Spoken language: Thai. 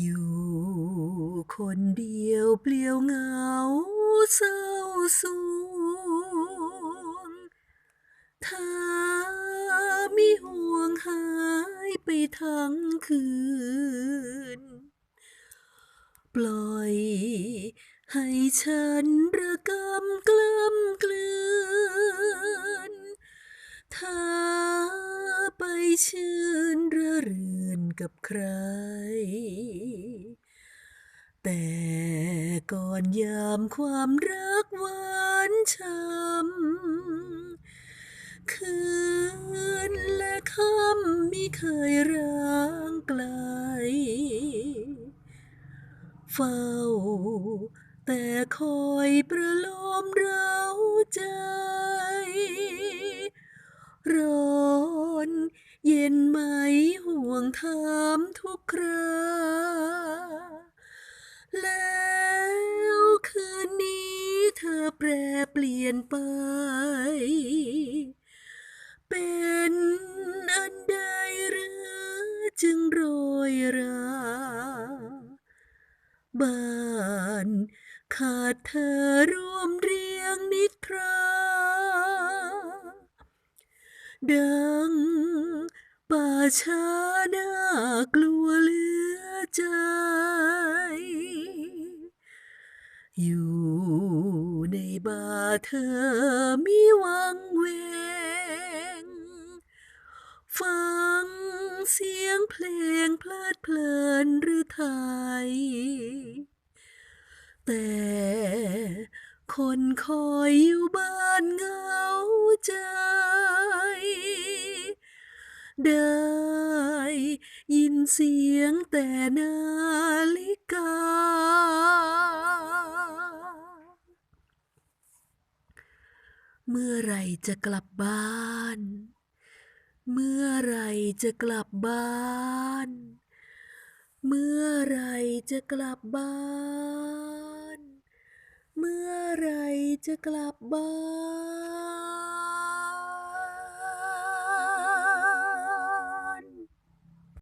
อยู่คนเดียวเปลี่ยวเหงาเศร้าสวงถ้ามีห่วงหายไปทั้งคืน ปล่อยให้ฉันระกำกล้ำกลืนถ้าไปเชื่นระรื่น กับใคร แต่ก่อนยามความรักหวานช้ำคืนและค่ำมิเคยร้างไกล เฝ้าแต่คอยประโลมเราใจ ถามทุกคราแล้วคืนนี้เธอแปรเปลี่ยนไป เป็นอันใดหรือจึงโรยรา บ้านขาดเธอร่วมเรียงนิทราดังป่าช้าากลัวเหลือใจ อยู่ในบ่าเธอมีวังเวง ฟังเสียงเพลงเพลิดเพลินหรือไทย แต่คนคอยอยู่บ้านเหงาใจได้ยิน เสียงแต่นาฬิกา เมื่อไรจะกลับบ้าน เมื่อไรจะกลับบ้าน เมื่อไรจะกลับบ้าน เมื่อไรจะกลับบ้าน